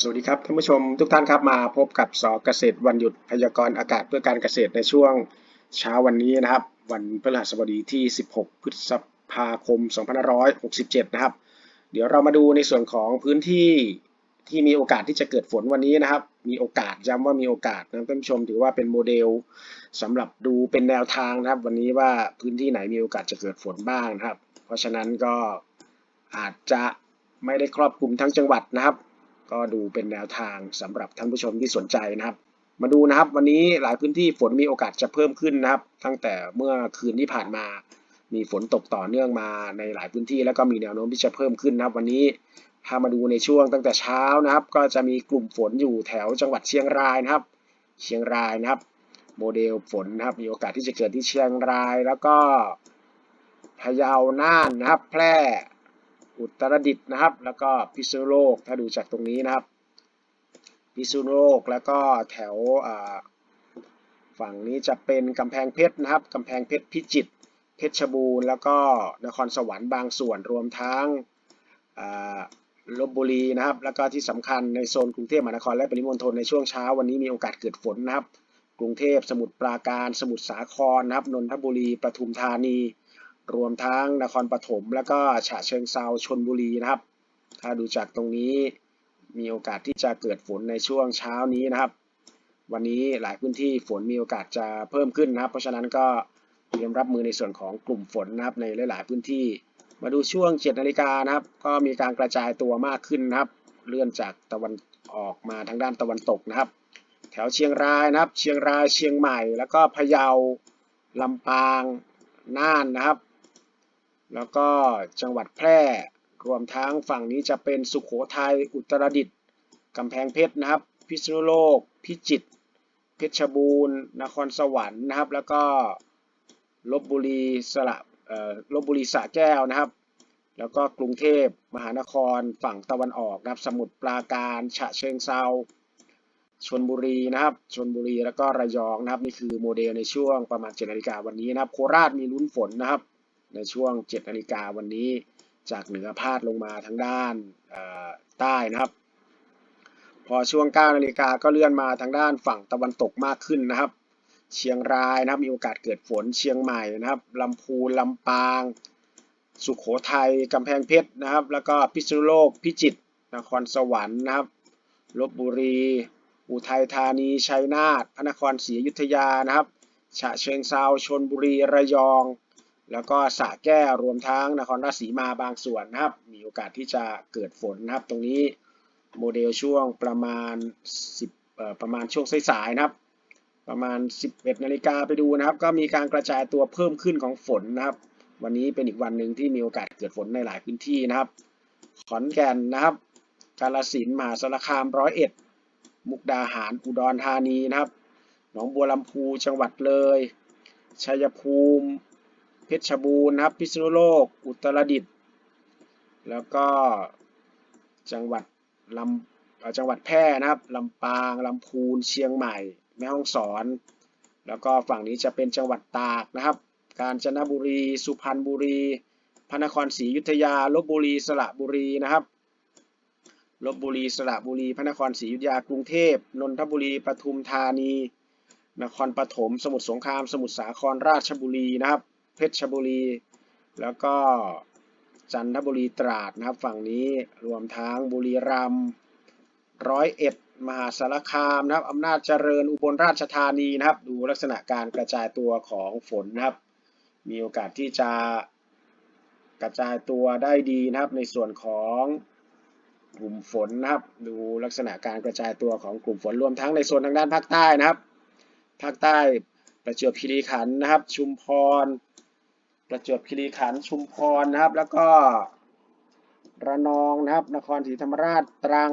สวัสดีครับท่านผู้ชมทุกท่านครับมาพบกับสอเกษตรวันหยุดพยากรณ์อากาศเพื่อการเกษตรในช่วงเช้าวันนี้นะครับ วันพฤหัสบดีที่ 16 พฤษภาคม 2567 นะครับ เดี๋ยวเรามาดูในส่วนของพื้นที่ที่มีโอกาสที่จะเกิดฝนวันนี้นะครับ มีโอกาสย้ำว่ามีโอกาสนะท่านผู้ชมถือว่าเป็นโมเดลสำหรับดูเป็นแนวทางนะครับ วันนี้ว่าพื้นที่ไหนมีโอกาสจะเกิดฝนบ้างนะครับ เพราะฉะนั้นก็อาจจะไม่ได้ครอบคลุมทั้งจังหวัดนะครับ ก็ดูเป็นแนวทางสำหรับท่านผู้ชมที่สนใจนะครับ มาดูนะครับ วันนี้หลายพื้นที่ฝนมีโอกาสจะเพิ่มขึ้นนะครับ ตั้งแต่เมื่อคืนที่ผ่านมา มีฝนตกต่อเนื่องมาในหลายพื้นที่ แล้วก็มีแนวโน้มที่จะเพิ่มขึ้นนะครับ วันนี้ถ้ามาดูในช่วงตั้งแต่เช้านะครับ ก็จะมีกลุ่มฝนอยู่แถวจังหวัดเชียงรายนะครับ เชียงรายนะครับ โมเดลฝนนะครับ มีโอกาสที่จะเกิดที่เชียงรายแล้วก็พะเยาน่านนะครับ แพร่ อุตรดิตถ์นะครับ แล้วก็พิษณุโลกถ้าดูจากตรงนี้นะครับ พิษณุโลกแล้วก็แถวฝั่งนี้จะเป็นกำแพงเพชรนะครับกำแพงเพชรพิจิตรเพชรบูรณ์แล้วก็นครสวรรค์บางส่วนรวมทั้งลบบุรีนะครับ แล้วก็ที่สำคัญในโซนกรุงเทพมหานครและปริมณฑลในช่วงเช้าวันนี้มีโอกาสเกิดฝนนะครับ กรุงเทพสมุทรปราการ สมุทรสาครนะครับนนทบุรีปทุมธานี รวมทั้งนครปฐมแล้วก็ฉะเชิงเซาชนบุรีนะครับ ถ้าดูจากตรงนี้มีโอกาสที่จะเกิดฝนในช่วงเช้านี้นะครับ วันนี้หลายพื้นที่ฝนมีโอกาสจะเพิ่มขึ้นนะครับ เพราะฉะนั้นก็เตรียมรับมือในส่วนของกลุ่มฝนนะครับในหลาย ๆ พื้นที่ มาดูช่วง7นาฬิกานะครับ ก็มีการกระจายตัวมากขึ้นนะครับ เลื่อนจากตะวันออกมาทางด้านตะวันตกนะครับ แถวเชียงรายนะครับ เชียงรายเชียงใหม่ แล้วก็พะเยาลำปางน่านนะครับ แล้วก็จังหวัดแพร่ รวมทั้งฝั่งนี้จะเป็นสุขโขทัยอุตรดิตถ์กำแพงเพชรนะครับ พิษณุโลก พิจิตรเพชรบูรณ์ นครสวรรค์นะครับ แล้วก็ลบบุรีสระลบบุรีสระแก้วนะครับ แล้วก็กรุงเทพมหานครฝั่งตะวันออกนะครับ สมุทรปราการฉะเชิงเซาชนบุรีนะครับชนบุรีแล้วก็ระยองนะครับ นี่คือโมเดลในช่วงประมาณเจ็นาฬิกาวันนี้นะครับ โคราชมีลุ้นฝนนะครับ ในช่วง 7 นาฬิกาวันนี้ จากเหนือพาดลงมาทางด้านใต้นะครับ พอช่วง 9 นาฬิกาก็เลื่อนมาทางด้านฝั่งตะวันตกมากขึ้นนะครับ เชียงรายนะครับมีโอกาสเกิดฝนเชียงใหม่นะครับลำพูนลำปาง สุขโขทัยกำแพงเพชรนะครับ แล้วก็พิษณุโลกพิจิตรนครสวรรค์นะครับลบบุรี อุทัยธานีชัยนาทพระนครศรีอยุธยานะครับฉะเชิงเซาชนบุรีระยอง แล้วก็สระแก้วรวมทั้งนครราชสีมาบางส่วนนะครับ มีโอกาสที่จะเกิดฝนนะครับ ตรงนี้โมเดลช่วงประมาณ 10ประมาณช่วงสายๆนะครับ ประมาณ 11นาฬิกาไปดูนะครับ ก็มีการกระจายตัวเพิ่มขึ้นของฝนนะครับ วันนี้เป็นอีกวันหนึ่งที่มีโอกาสเกิดฝนในหลายพื้นที่นะครับ ขอนแก่นนะครับ กาฬสินมหาสารคามร้อยเอ็ดมุกดาหารอุดรธานีนะครับ หนองบัวลำพูจังหวัดเลยชัยภูมิ ชรบูรณ์นะครับพิษณุโลก อุตรดิตถ์แล้วก็จังหวัดลำจังหวัดแพร่นะครับลำปางลำพูนเชียงใหม่ แม่ฮ่องสอน แล้วก็ฝั่งนี้จะเป็นจังหวัดตากนะครับ กาญจนบุรี สุพรรณบุรี พระนครศรีอยุธยาลบบุรีสระบุรีนะครับลบบุรีสระบุรี พระนครศรีอยุธยากรุงเทพนนทบุรีปทุมธานี นครปฐมสมุทรสงคราม สมุทรสาครราชบุรีนะครับ เพชรบุรี แล้วก็จันทบุรีตราดนะครับ ฝั่งนี้รวมทั้งบุรีรัมย์ร้อยเอ็ดมหาสารคามนะครับอำนาจเจริญอุบลราชธานีนะครับ ดูลักษณะการกระจายตัวของฝนนะครับ มีโอกาสที่จะกระจายตัวได้ดีนะครับ ในส่วนของกลุ่มฝนนะครับ ดูลักษณะการกระจายตัวของกลุ่มฝนรวมทั้งในโซนทางด้านภาคใต้นะครับภาคใต้ประจวบคีรีขันธ์นะครับ ชุมพร ประจวบคีรีขันธ์ชุมพรนะครับ แล้วก็ระนองนะครับ นครศรีธรรมราชตรัง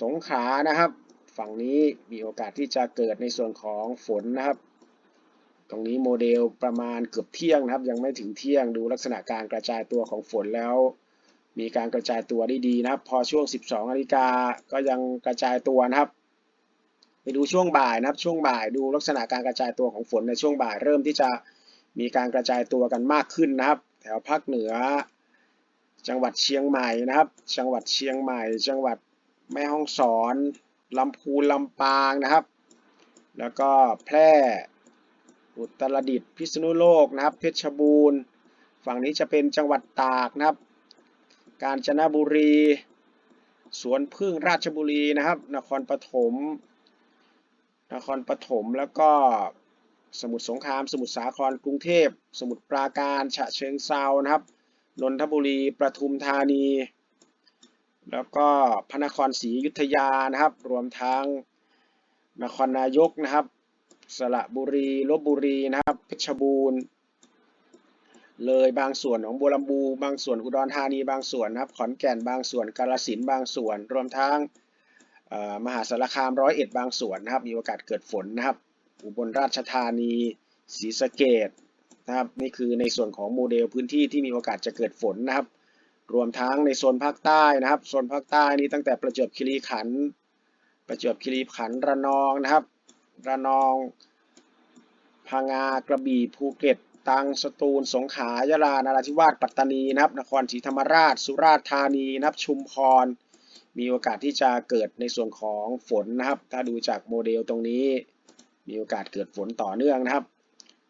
สงขลานะครับ ฝั่งนี้มีโอกาสที่จะเกิดในส่วนของฝนนะครับ ตรงนี้โมเดลประมาณเกือบเที่ยงนะครับ ยังไม่ถึงเที่ยงดูลักษณะการกระจายตัวของฝนแล้ว มีการกระจายตัวได้ดีนะครับ พอช่วง 12นาฬิกาก็ยังกระจายตัวนะครับไปดูช่วงบ่ายนะครับช่วงบ่ายดูลักษณะการกระจายตัวของฝนในช่วงบ่ายเริ่มที่จะ มีการกระจายตัวกันมากขึ้นนะครับ แถวภาคเหนือ จังหวัดเชียงใหม่นะครับ จังหวัดเชียงใหม่ จังหวัดแม่ฮ่องสอนลำพูนลำปางนะครับ แล้วก็แพร่อุตรดิตถ์พิษณุโลกนะครับ เพชรบูรณ์ ฝั่งนี้จะเป็นจังหวัดตากนะครับ กาญจนบุรี สวนพึ่งราชบุรีนะครับ นครปฐมนครปฐมแล้วก็ สมุทรสงคราม สมุทรสาคร กรุงเทพ สมุทรปราการ ฉะเชิงเซานะครับ นนทบุรี ประทุมธานี แล้วก็พระนครศรีอยุธยานะครับ รวมทั้งนครนายกนะครับ สระบุรี ลบบุรีนะครับ เพชรบูรณ์ เลยบางส่วนของบัวลำพูบางส่วนอุดรธานีบางส่วนนะครับ ขอนแก่นบางส่วน กาฬสินบางส่วน รวมทั้งมหาสารคามร้อยเอ็ดบางส่วนนะครับ มีโอกาสเกิดฝนนะครับ อุบลราชธานีศรีสะเกษนะครับนี่คือในส่วนของโมเดลพื้นที่ที่มีโอกาสจะเกิดฝนนะครับ รวมทั้งในโซนภาคใต้นะครับโซนภาคใต้นี้ตั้งแต่ประจวบคีรีขันธ์ประจวบคีรีขันธ์ระนองนะครับ ระนองพังงากระบี่ภูเก็ตตรังสตูล สงขลายะลานราธิวาสปัตตานีนะครับ นครศรีธรรมราช สุราษฎร์ธานีนะครับชุมพร มีโอกาสที่จะเกิดในส่วนของฝนนะครับ ถ้าดูจากโมเดลตรงนี้ มีโอกาสเกิดฝนต่อเนื่องนะครับ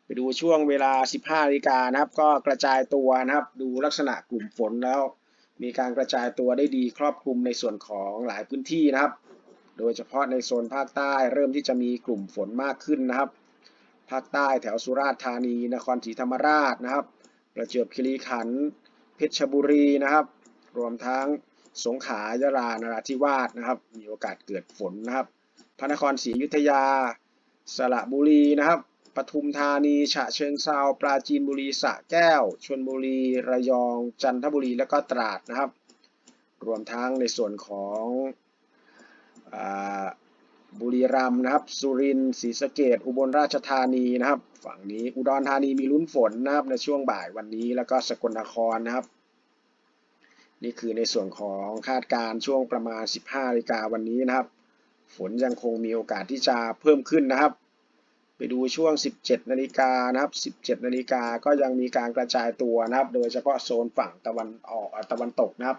ไปดูช่วงเวลา 15นาฬิกานะครับ ก็กระจายตัวนะครับ ดูลักษณะกลุ่มฝนแล้ว มีการกระจายตัวได้ดีครอบคลุมในส่วนของหลายพื้นที่นะครับ โดยเฉพาะในโซนภาคใต้เริ่มที่จะมีกลุ่มฝนมากขึ้นนะครับ ภาคใต้แถวสุราษฎร์ธานี นครศรีธรรมราชนะครับ ประจวบคีรีขันธ์เพชรบุรีนะครับ รวมทั้งสงขลายะลานราธิวาสนะครับ มีโอกาสเกิดฝนนะครับ พระนครศรีอยุธยา สระบุรีนะครับปทุมธานี ฉะเชิงเซาปราจีนบุรีสระแก้ว ชลบุรี ระยอง จันทบุรี และก็ตราดนะครับ รวมทั้งในส่วนของอบุรีรัมย์นะครับ สุรินทร์ ศรีสะเกษอุบลราชธานีนะครับ ฝั่งนี้ อุดรธานีมีลุ้นฝนนะครับในช่วงบ่ายวันนี้ แล้วก็สกลนครนะครับ นี่คือในส่วนของคาดการณ์ช่วงประมาณ 15นาฬิกาวันนี้นะครับ ฝนยังคงมีโอกาสที่จะเพิ่มขึ้นนะครับ ไปดูช่วง 17 นาฬิกานะครับ 17 นาฬิกาก็ยังมีการกระจายตัวนะครับ โดยเฉพาะโซนฝั่งตะวันออกตะวันตกนะครับ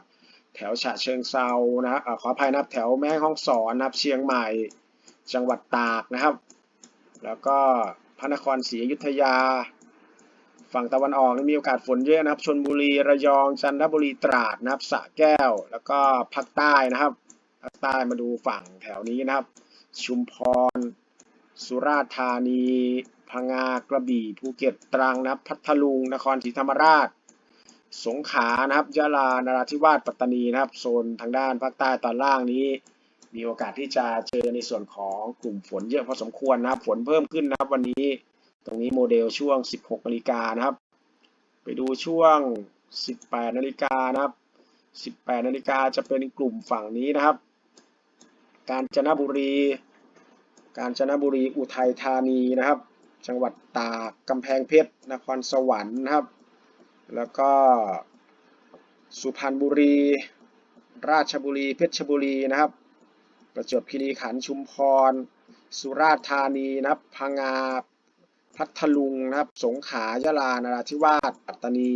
แถวฉะเชิงเซานะครับขออภัยนะครับแถวแม่ฮ่องสอนนะครับ เชียงใหม่จังหวัดตากนะครับ แล้วก็พระนครศรีอยุธยา ฝั่งตะวันออกมีโอกาสฝนเยอะนะครับชนบุรีระยองจันทบุรีตราดนะครับสระแก้ว แล้วก็ภาคใต้นะครับ ภาคใต้มาดูฝั่งแถวนี้นะครับ ชุมพร สุราษฎร์ธานี พังงากระบี่ภูเก็ตตรังนะพัทลุง นครศรีธรรมราช สงขลานะครับยะลานราธิวาสปัตตานีนะครับโซนทางด้านภาคใต้ตอนล่างนี้ มีโอกาสที่จะเจอในส่วนของกลุ่มฝนเยอะพอสมควรนะครับ ฝนเพิ่มขึ้นนะครับวันนี้ตรงนี้โมเดลช่วง 16นาฬิกานะครับ ไปดูช่วง 18นาฬิกานะครับ 18นาฬิกาจะเป็นกลุ่มฝั่งนี้นะครับ กาญจนบุรี กาญจนบุรีอุทัยธานีนะครับ จังหวัดตากกำแพงเพชรนครสวรรค์นะครับ แล้วก็สุพรรณบุรี ราชบุรี เพชรบุรีนะครับ ประจวบคีรีขันธ์ชุมพร สุราษฎร์ธานีนะครับ พังงาพัทลุงนะครับ สงขลายะลานราธิวาสปัตตานี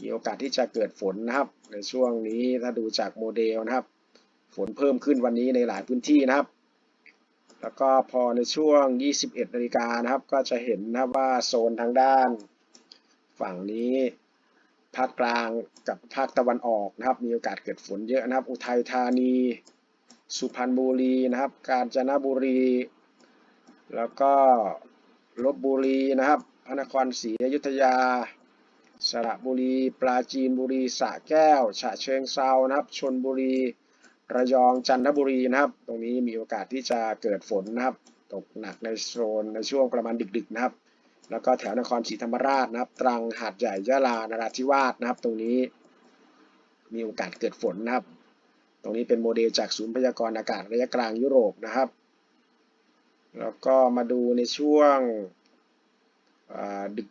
มีโอกาสที่จะเกิดฝนนะครับ ในช่วงนี้ถ้าดูจากโมเดลนะครับ ฝนเพิ่มขึ้นวันนี้ในหลายพื้นที่นะครับ แล้วก็พอในช่วง 21นาฬิกานะครับ ก็จะเห็นนะครับว่าโซนทางด้าน ฝั่งนี้ภาคกลางกับภาคตะวันออกนะครับ มีโอกาสเกิดฝนเยอะนะครับ อุทัยธานี สุพรรณบุรีนะครับ กาญจนบุรี แล้วก็ลบบุรีนะครับ พระนครศรีอยุธยา สระบุรี ปราจีนบุรีสระแก้ว ฉะเชิงเซานะครับ ชนบุรี ระยอง จันทบุรีนะครับ ตรงนี้มีโอกาสที่จะเกิดฝนนะครับ ตกหนักในโซนในช่วงประมาณดึกๆนะครับ แล้วก็แถวนครศรีธรรมราชนะครับ ตรัง หาดใหญ่ ยะลา นราธิวาสนะครับ ตรงนี้มีโอกาสเกิดฝนนะครับ ตรงนี้เป็นโมเดลจากศูนย์พยากรณ์อากาศระยะกลางยุโรปนะครับ แล้วก็มาดูในช่วง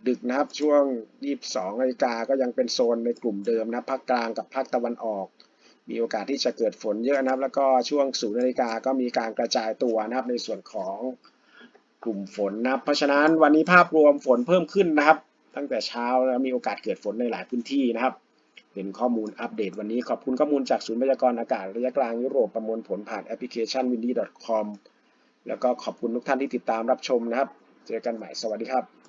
ดึกๆนะครับช่วง 22นาฬิกาก็ยังเป็นโซนในกลุ่มเดิมนะครับภาคกลางกับภาคตะวันออก มีโอกาสที่จะเกิดฝนเยอะนะครับ แล้วก็ช่วง0นาฬิกาก็มีการกระจายตัวนะครับในส่วนของกลุ่มฝนนะครับ เพราะฉะนั้นวันนี้ภาพรวมฝนเพิ่มขึ้นนะครับ ตั้งแต่เช้าแล้วมีโอกาสเกิดฝนในหลายพื้นที่นะครับ เป็นข้อมูลอัปเดตวันนี้ขอบคุณข้อมูลจากศูนย์พยากรณ์อากาศระยะกลางยุโรปประมวลผลผ่านแอปพลิเคชัน windy.com แล้วก็ขอบคุณทุกท่านที่ติดตามรับชมนะครับ เจอกันใหม่สวัสดีครับ